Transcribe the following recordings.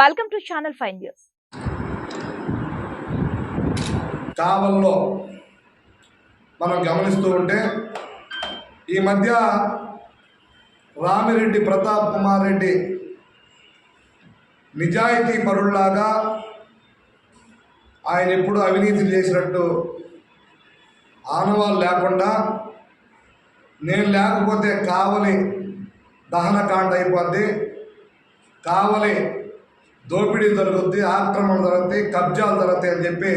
Welcome to channel five news కావల్లో మనం గమనిస్తూ ఉంటే ఈ మధ్య రామిరెడ్డి ప్రతాప్ కుమార్ రెడ్డి నిజాయితీ పరుల్లాగా ఆయన ఎప్పుడు అవినీతి చేసినట్టు ఆనవాళ్ళు లేకుండా నేను లేకపోతే కావలి దహనకాండ అయిపోద్ది. కావలి దోపిడీ జరుగుద్ది ఆక్రమణ జరుగుతాయి కబ్జాలు జరుగుతాయి అని చెప్పి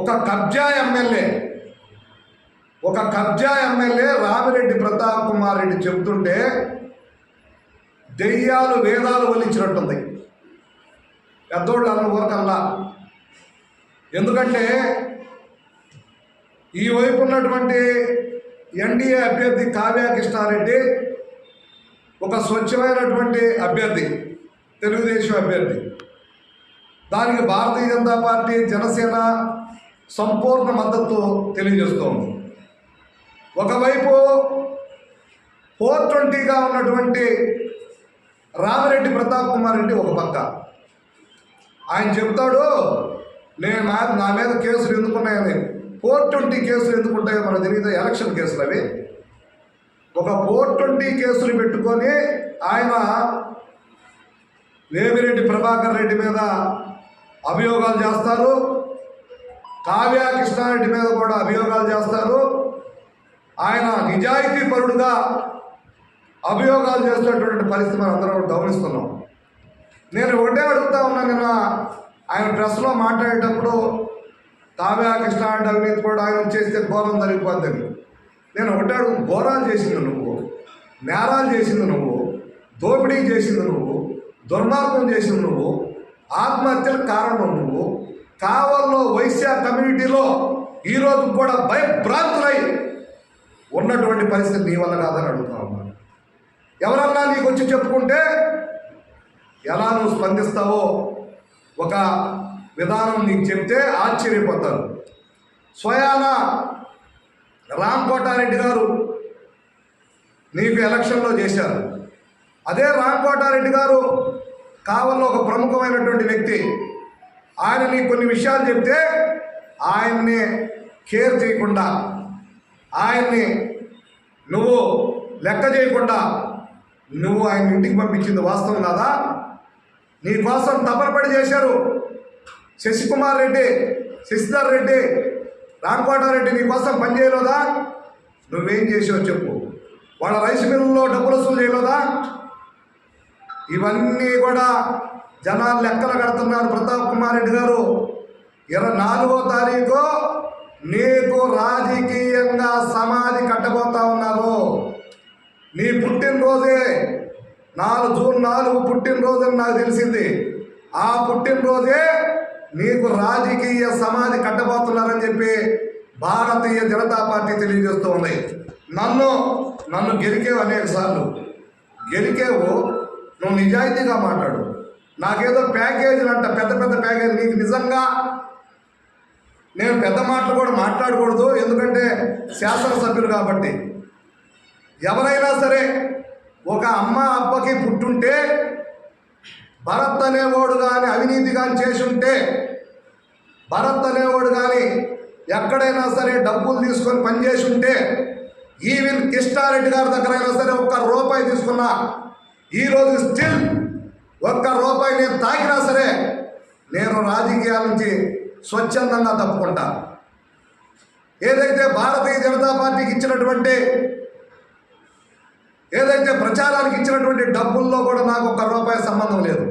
ఒక కబ్జా ఎమ్మెల్యే ఒక కబ్జా ఎమ్మెల్యే రామిరెడ్డి ప్రతాప్ కుమార్ రెడ్డి చెబుతుంటే దెయ్యాలు వేదాలు వలించినట్టుంది పెద్దోళ్ళు అన్న ఊరకల్లా. ఎందుకంటే ఈ వైపు ఉన్నటువంటి ఎన్డీఏ అభ్యర్థి కావ్య కృష్ణారెడ్డి ఒక స్వచ్ఛమైనటువంటి అభ్యర్థి. తెలుగుదేశం అభ్యర్థి. దానికి భారతీయ జనతా పార్టీ జనసేన సంపూర్ణ మద్దతు తెలియజేస్తోంది. ఒకవైపు ఫోర్ ట్వంటీగా ఉన్నటువంటి రామిరెడ్డి ప్రతాప్ కుమార్ రెడ్డి ఒక పక్క. ఆయన చెప్తాడు నేను నా నా మీద కేసులు ఎందుకున్నాయని. ఫోర్ ట్వంటీ కేసులు ఎందుకుంటాయో మనకు తెలియదు? ఎలక్షన్ కేసులు అవి. ఒక ఫోర్ ట్వంటీ కేసులు పెట్టుకొని ఆయన వేమిరెడ్డి ప్రభాకర్ రెడ్డి మీద అభియోగాలు చేస్తారు. కావ్య కృష్ణారెడ్డి మీద కూడా అభియోగాలు చేస్తారు. ఆయన నిజాయితీ పరుడుగా అభియోగాలు చేస్తున్నటువంటి పరిస్థితి మనం అందరం గమనిస్తున్నాం. నేను ఒకటే అడుగుతా ఉన్నా నిన్న ఆయన ప్రెస్లో మాట్లాడేటప్పుడు కావ్య కృష్ణారెడ్డి అవినీతి కూడా ఆయన చేస్తే ఘోరం జరిగిపోద్దని నేను ఒకటే అడుగు ఘోరాలు చేసింది నువ్వు. నేరాలు చేసింది నువ్వు. దోపిడీ చేసింది నువ్వు. దుర్మార్గం చేసిన నువ్వు ఆత్మహత్యలకు కారణం నువ్వు కావల్లో వైశ్య కమ్యూనిటీలో ఈరోజు కూడా భయభ్రాంతులై ఉన్నటువంటి పరిస్థితి నీ వల్ల కాదని అడుగుతా ఉన్నాను ఎవరన్నా నీకు వచ్చి చెప్పుకుంటే ఎలా నువ్వు స్పందిస్తావో ఒక విధానం నీకు చెప్తే ఆశ్చర్యపోతారు. స్వయాన రామ్ కోటారెడ్డి గారు నీకు ఎలక్షన్లో చేశారు. అదే రామ్ కోటారెడ్డి గారు కావల్లో ఒక ప్రముఖమైనటువంటి వ్యక్తి. ఆయన కొన్ని విషయాలు చెప్తే ఆయన్ని కేర్ చేయకుండా ఆయన్ని నువ్వు లెక్క చేయకుండా నువ్వు ఆయన ఇంటికి పంపించింది వాస్తవం కాదా? నీ కోసం తపనపడి చేశారు శశికుమార్ రెడ్డి శశిధర్ రెడ్డి రామకోటారెడ్డి నీ కోసం పనిచేయలేదా నువ్వేం చేసావు చెప్పు. వాళ్ళ రైస్ మిల్లులో డబ్బులు వసూలు చేయలేదా? ఇవన్నీ కూడా జనాలు లెక్కలు కడుతున్నారు. ప్రతాప్ కుమార్ రెడ్డి గారు ఇరవై నాలుగో తారీఖు నీకు రాజకీయంగా సమాధి కట్టబోతా ఉన్నారు. నీ పుట్టినరోజే నాలుగు జూన్ నాలుగు పుట్టినరోజు అని నాకు తెలిసింది. ఆ పుట్టినరోజే నీకు రాజకీయ సమాధి కట్టబోతున్నారని చెప్పి భారతీయ జనతా పార్టీ తెలియజేస్తూ ఉంది. నన్ను నన్ను గెలికేవు అనేక సార్లు. గెలికేవు నువ్వు నిజాయితీగా మాట్లాడు. నాకేదో ప్యాకేజీలు అంట పెద్ద పెద్ద ప్యాకేజీ నీకు నిజంగా నేను పెద్ద మాటలు కూడా మాట్లాడకూడదు ఎందుకంటే శాసనసభ్యులు కాబట్టి. ఎవరైనా సరే ఒక అమ్మ అబ్బకి పుట్టుంటే భరత్ అనేవాడు కానీ అవినీతి కానీ చేసి ఉంటే భరత్ అనేవాడు కానీ ఎక్కడైనా సరే డబ్బులు తీసుకొని పనిచేసి ఉంటే ఈవెన్ కిష్టారెడ్డి గారి దగ్గర అయినా సరే ఒక్క రూపాయి తీసుకున్నా ఈరోజు స్టిల్ ఒక్క రూపాయి నేను తాకినా సరే నేను రాజకీయాల నుంచి స్వచ్ఛందంగా తప్పుకుంటా. ఏదైతే భారతీయ జనతా పార్టీకి ఇచ్చినటువంటి ఏదైతే ప్రచారానికి ఇచ్చినటువంటి డబ్బుల్లో కూడా నాకు ఒక్క రూపాయి సంబంధం లేదు.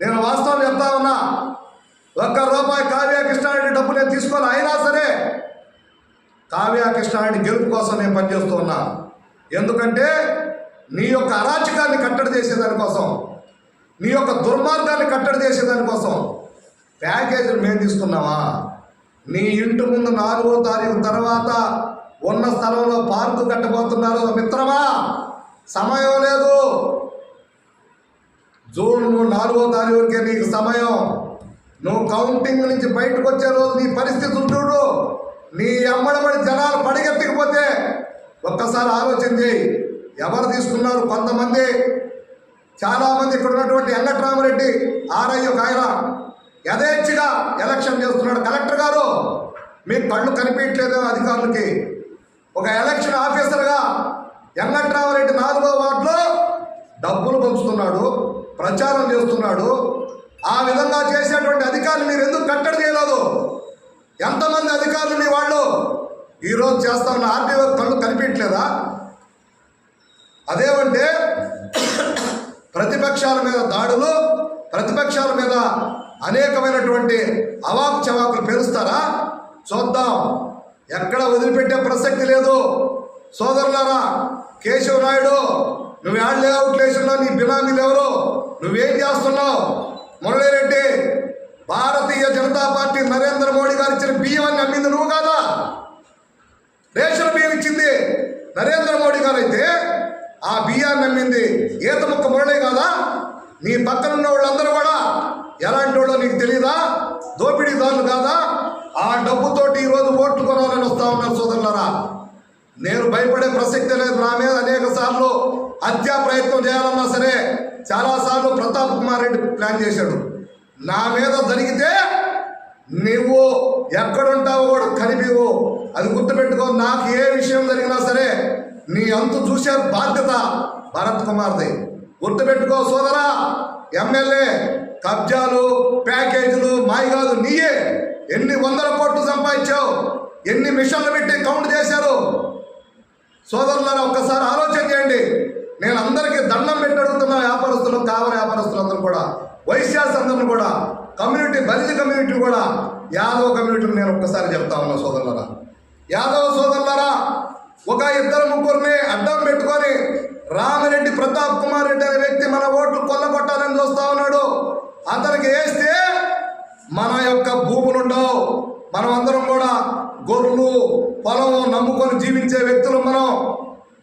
నేను వాస్తవం చెప్తా ఉన్నా ఒక్క రూపాయి కావ్య కృష్ణారెడ్డి డబ్బు నేను తీసుకోవాలి అయినా సరే కావ్య కృష్ణారెడ్డి గెలుపు కోసం నేను పనిచేస్తూ ఉన్నా. ఎందుకంటే నీ యొక్క అరాచకాన్ని కట్టడి చేసేదానికోసం నీ యొక్క దుర్మార్గాన్ని కట్టడి చేసేదానికోసం ప్యాకేజీలు మేము తీసుకున్నావా నీ ఇంటి ముందు నాలుగో తారీఖు తర్వాత ఉన్న స్థలంలో పార్కు కట్టబోతున్నారు మిత్రమా? సమయం లేదు. జూన్ నాలుగో తారీఖుకే నీకు సమయం. నువ్వు కౌంటింగ్ నుంచి బయటకు వచ్చే రోజు నీ పరిస్థితి చూడు. నీ అమ్మడబడి జనాలు పడిగెత్తకపోతే ఒక్కసారి ఆలోచన చేయి. ఎవరు తీసుకున్నారు? కొంతమంది చాలామంది ఇక్కడ ఉన్నటువంటి వెంకట్రామరెడ్డి ఆర్ఐ ఒక ఆయన యథేచ్ఛగా ఎలక్షన్ చేస్తున్నాడు. కలెక్టర్ గారు మీ కళ్ళు కనిపించట్లేదు అధికారులకి. ఒక ఎలక్షన్ ఆఫీసర్గా వెంకట్రామరెడ్డి నాలుగో వార్డులో డబ్బులు పంచుతున్నాడు ప్రచారం చేస్తున్నాడు. ఆ విధంగా చేసేటువంటి అధికారులు మీరు ఎందుకు కట్టడి చేయలేదు? ఎంతమంది అధికారులు మీ వాళ్ళు? ఈరోజు చేస్తా ఉన్న ఆర్టీఓ కళ్ళు కనిపించట్లేదా? అదేమంటే ప్రతిపక్షాల మీద దాడులు ప్రతిపక్షాల మీద అనేకమైనటువంటి అవాకు చవాకులు పేరుస్తారా చూద్దాం. ఎక్కడ వదిలిపెట్టే ప్రసక్తి లేదు. సోదరులారా కేశవ నాయుడు నువ్వు యాడ్ లేఅవుట్ లేచున్నావు నీ బినామీలు ఎవరు? నువ్వేం చేస్తున్నావు? మురళీరెడ్డి భారతీయ జనతా పార్టీ నరేంద్ర మోడీ గారు ఇచ్చిన బియ్యం అని నువ్వు కాదా? రేషన్ బియ్యం ఇచ్చింది నరేంద్ర మోడీ గారు అయితే ఆ బియ్యాన్ని నమ్మింది. ఈత ముక్క మురళి కాదా? నీ పక్కన ఉన్న వాళ్ళందరూ కూడా ఎలాంటి వాళ్ళో నీకు తెలియదా దోపిడీదారులు కాదా? ఆ డబ్బుతోటి ఈరోజు ఓట్లు కొనాలని వస్తా ఉన్నారు సోదరులారా. నేను భయపడే ప్రసక్తి లేదు. నా మీద అనేక సార్లు హత్యా ప్రయత్నం చేయాలన్నా సరే చాలాసార్లు ప్రతాప్ కుమార్ రెడ్డి ప్లాన్ చేశాడు. నా మీద జరిగితే నువ్వు ఎక్కడుంటావో కూడా కనిపివు అది గుర్తుపెట్టుకో. నాకు ఏ విషయం జరిగినా సరే నీ అంతు చూసే బాధ్యత భరత్ కుమార్ది. గుర్తుపెట్టుకో సోదరా ఎమ్మెల్యే కబ్జాలు ప్యాకేజీలు మాయిగాలు నీయే. ఎన్ని వందల కోట్లు సంపాదించావు? ఎన్ని మిషన్లు పెట్టి కౌంట్ చేశారు? సోదరులారా ఒక్కసారి ఆలోచన చేయండి. నేను అందరికీ దండం పెట్టి అడుగుతున్నా వ్యాపారస్తులు కావల వ్యాపారస్తులందరూ కూడా వైశ్యాస్ అందరిని కూడా కమ్యూనిటీ బలిజ కమ్యూనిటీ కూడా యాదవ కమ్యూనిటీని నేను ఒక్కసారి చెప్తా ఉన్నా సోదరులారా. యాదవ సోదరులారా ఒక ఇద్దరు ముగ్గురిని అడ్డం పెట్టుకొని రామిరెడ్డి ప్రతాప్ కుమార్ రెడ్డి అనే వ్యక్తి మన ఓట్లు కొల్లగొట్టాలని చూస్తా ఉన్నాడు. అతనికి వేస్తే మన యొక్క భూములు ఉండవు. మనం అందరం కూడా గొర్రెలు పొలం నమ్ముకొని జీవించే వ్యక్తులు మనం.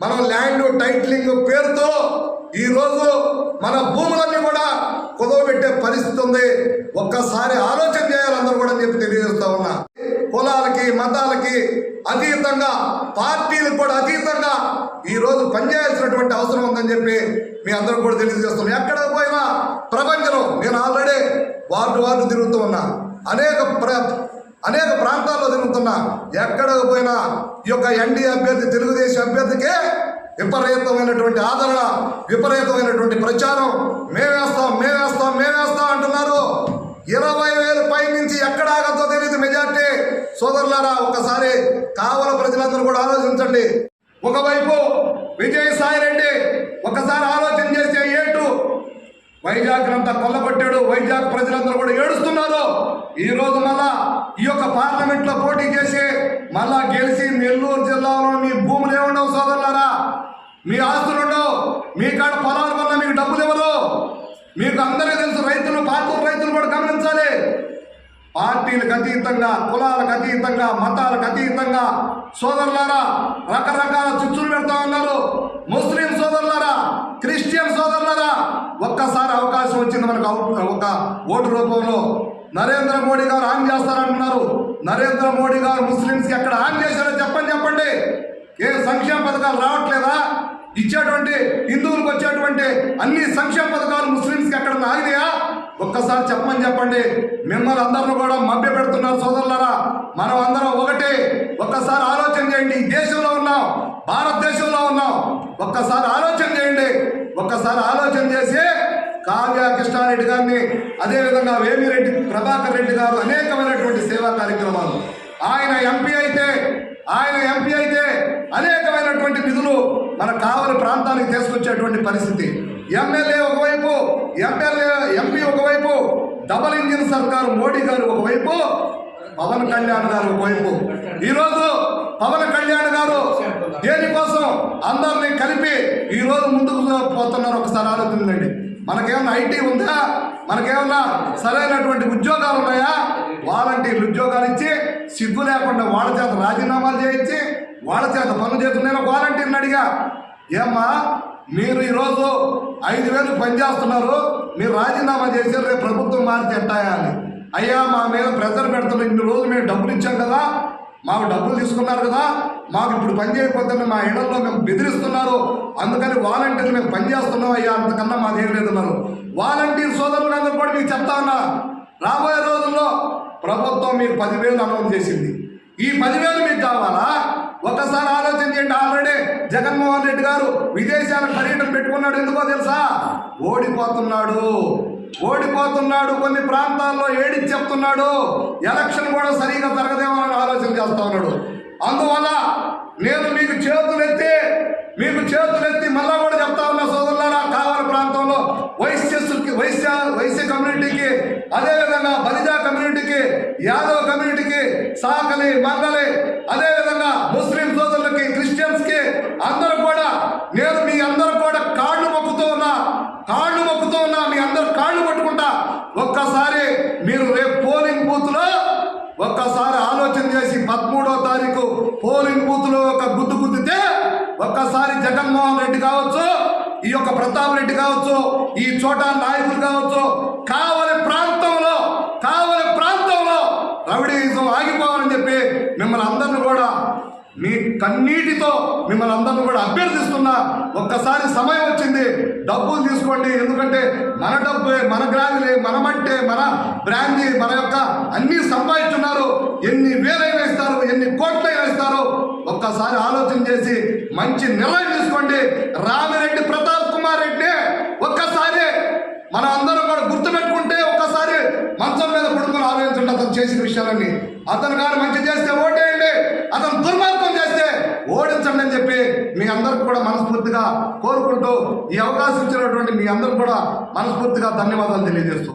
మనం ల్యాండ్ టైటిలింగ్ పేరుతో ఈ రోజు మన భూములన్నీ కూడా కుదవబెట్టే పరిస్థితి ఉంది. ఒక్కసారి ఆలోచన చేయాలి అందరూ కూడా అని చెప్పి తెలియజేస్తా ఉన్నా కులాలకి మతాలకి అతీతంగా పార్టీలకు కూడా అతీతంగా ఈ రోజు పనిచేయాల్సినటువంటి అవసరం ఉందని చెప్పి మీ అందరూ కూడా తెలియజేస్తున్నాం ఎక్కడ పోయినా ప్రపంచంలో నేను ఆల్రెడీ వార్డు వార్డు తిరుగుతూ ఉన్నా అనేక ప్ర అనేక ప్రాంతాల్లో తిరుగుతున్నా. ఎక్కడికి పోయినా ఈ యొక్క ఎన్డీఏ అభ్యర్థి తెలుగుదేశం అభ్యర్థికే విపరీతమైనటువంటి ఆదరణ విపరీతమైనటువంటి ప్రచారం. మేమేస్తాం మేమేస్తాం మేమేస్తాం అంటున్నారు. ఇరవై వేలు పై నుంచి ఎక్కడ ఆగద్దో తెలియదు మెజార్టీ. సోదరులారా ఒకసారి కావల ప్రజలందరూ కూడా ఆలోచించండి. ఒకవైపు విజయసాయి రెడ్డి ఒకసారి ఆలోచన చేస్తే ఏటు? వైజాగ్ అంతా కొల్లగొట్టాడు. వైజాగ్ ప్రజలందరూ కూడా ఏడు ఈ రోజు మళ్ళా ఈ యొక్క పార్లమెంట్లో పోటీ చేసి మళ్ళా గెలిచి నెల్లూరు జిల్లాలో మీ భూములు ఏముండవు సోదరులారా? మీ ఆస్తులు ఉండవు. మీ కాడ పొలాల వల్ల మీకు డబ్బులు ఇవ్వరు. మీకు అందరికీ తెలుసు రైతులు పాతూరు రైతులు కూడా గమనించాలి. పార్టీలకు అతీతంగా కులాలకు అతీతంగా మతాలకు అతీతంగా సోదరులారా రకరకాల చిచ్చులు పెడతా ఉన్నారు. ముస్లిం సోదరులారా క్రిస్టియన్ సోదరులారా ఒక్కసారి అవకాశం వచ్చింది మనకు ఒక ఓటు రూపంలో. నరేంద్ర మోడీ గారు ఆన్ చేస్తారంటున్నారు. నరేంద్ర మోడీ గారు ముస్లింస్కి ఎక్కడ ఆన్ చేశారో చెప్పండి చెప్పండి. ఏ సంక్షేమ పథకాలు రావట్లేదా? ఇచ్చేటువంటి హిందువులకు వచ్చేటువంటి అన్ని సంక్షేమ పథకాలు ముస్లింస్కి ఎక్కడ ఆగినాయా? ఒక్కసారి చెప్పమని చెప్పండి. మిమ్మల్ని అందరిని కూడా మభ్య పెడుతున్నారు సోదరులారా. మనం అందరం ఒకటే. ఒక్కసారి ఆలోచన చేయండి. ఈ దేశంలో ఉన్నాం. భారతదేశంలో ఉన్నాం. ఒక్కసారి ఆలోచన చేయండి. ఒక్కసారి ఆలోచన చేసి కావ్య కృష్ణారెడ్డి గారిని అదేవిధంగా వేమిరెడ్డి ప్రభాకర్ రెడ్డి గారు అనేకమైనటువంటి సేవా కార్యక్రమాలు. ఆయన ఎంపీ అయితే ఆయన ఎంపీ అయితే అనేకమైనటువంటి నిధులు మన కావలి ప్రాంతానికి తీసుకొచ్చేటువంటి పరిస్థితి. ఎమ్మెల్యే ఒకవైపు ఎమ్మెల్యే ఎంపీ ఒకవైపు డబల్ ఇంజిన్ సర్కారు మోడీ గారు ఒకవైపు పవన్ కళ్యాణ్ గారు ఒకవైపు. ఈరోజు పవన్ కళ్యాణ్ గారు దేనికోసం అందరినీ కలిపి ఈరోజు ముందుకు పోతున్నారు? ఒకసారి ఆలోచించండి. మనకేమన్నా ఐటీ ఉందా? మనకేమన్నా సరైనటువంటి ఉద్యోగాలు ఉన్నాయా? వాలంటీర్లు ఉద్యోగాలు ఇచ్చి సిగ్గు లేకుండా వాళ్ళ చేత రాజీనామాలు చేయించి వాళ్ళ చేత పనులు చేస్తూ నేను వాలంటీర్ని అడిగా. ఏమ్మా మీరు ఈరోజు ఐదు వేలు పనిచేస్తున్నారు మీరు రాజీనామా చేసి రేపు ప్రభుత్వం మారితే ఎట్టాయా అని. అయ్యా మా మీద ప్రెజర్ పెడుతున్నారు ఇన్ని రోజులు మేము డబ్బులు ఇచ్చాం కదా మాకు డబ్బులు తీసుకున్నారు కదా మాకు ఇప్పుడు పని చేయకపోతే మా ఇళ్ళలో మేము బెదిరిస్తున్నారు. అందుకని వాలంటీర్లు మేము పనిచేస్తున్నాం అయ్యా అంతకన్నా మాదేం లేదన్నారు వాలంటీర్ సోదరులందరూ కూడా మీకు చెప్తా ఉన్నా రాబోయే రోజుల్లో ప్రభుత్వం మీకు పదివేలు అనౌన్స్ చేసింది. ఈ పదివేలు మీకు కావాలా? ఒకసారి ఆలోచన చేయండి ఆల్రెడీ జగన్మోహన్ రెడ్డి గారు విదేశాల పర్యటన పెట్టుకున్నాడు ఎందుకో తెలుసా? ఓడిపోతున్నాడు. ఓడిపోతున్నాడు కొన్ని ప్రాంతాల్లో ఏడిచి చెప్తున్నాడు ఎలక్షన్ కూడా సరిగా జరగదేమో అని ఆలోచన చేస్తా ఉన్నాడు. అందువల్ల నేను మీకు చేతులెత్తి మీకు చేతులెత్తి మళ్ళా కూడా చెప్తా ఉన్నా సోదరులారా కావలి ప్రాంతంలో వైశ్యస్సుకి వైశ్య వైశ్య కమ్యూనిటీకి అదేవిధంగా బలిజా కమ్యూనిటీకి యాదవ్ కమ్యూనిటీకి సాకలి మంగలి అదేవిధంగా ముస్లిం సోదరులకి క్రిస్టియన్స్కి అందరూ కూడా నేను మీ అందరూ కూడా కాళ్ళు మొక్కుతూ ఉన్నా కాళ్ళు మొక్కుతూ ఉన్నా మీ అందరు కాళ్ళు పట్టుకుంటా ఒక్కసారి మీరు రేపు పోలింగ్ బూత్లో ఒక్కసారి ఆలోచన చేసి పదమూడో తారీఖు పోలింగ్ బూత్లో ఒక గుద్దు గుద్దితే ఒక్కసారి జగన్మోహన్ రెడ్డి కావచ్చు ఈ యొక్క ప్రతాప్ రెడ్డి కావచ్చు ఈ చోట నాయకులు కావచ్చు కావలి ప్రాంతంలో కావలి ప్రాంతంలో రవిడీజం ఆగిపోవాలని చెప్పి మిమ్మల్ని అందరిని కూడా కన్నీటితో మిమ్మల్ని అందరిని కూడా అభ్యర్థిస్తున్నా. ఒక్కసారి సమయం వచ్చింది. డబ్బులు తీసుకోండి. ఎందుకంటే మన డబ్బే మన గ్రావిలే మన మట్టే మన బ్రాంది మన యొక్క అన్ని సంపాదించున్నారు. ఎన్ని వేలైనా ఇస్తారు ఎన్ని కోట్లైనా ఇస్తారు ఒక్కసారి ఆలోచన చేసి మంచి నిర్ణయం తీసుకోండి. రామిరెడ్డి ప్రతాప్ కుమార్ రెడ్డి ఒక్కసారి మన అందరం కూడా గుర్తుపెట్టుకుంటే ఒక్కసారి మంచం మీద పడుకొని ఆలోచించండి అతను చేసిన విషయాలన్నీ. అతను గారు మంచి చేస్తే ఓటేయండి. అతను దుర్మార్గం చేస్తే ఓడించండి అని చెప్పి మీ అందరికి కూడా మనస్ఫూర్తిగా కోరుకుంటూ ఈ అవకాశం ఇచ్చినటువంటి మీ అందరికి కూడా మనస్ఫూర్తిగా ధన్యవాదాలు తెలియజేస్తూ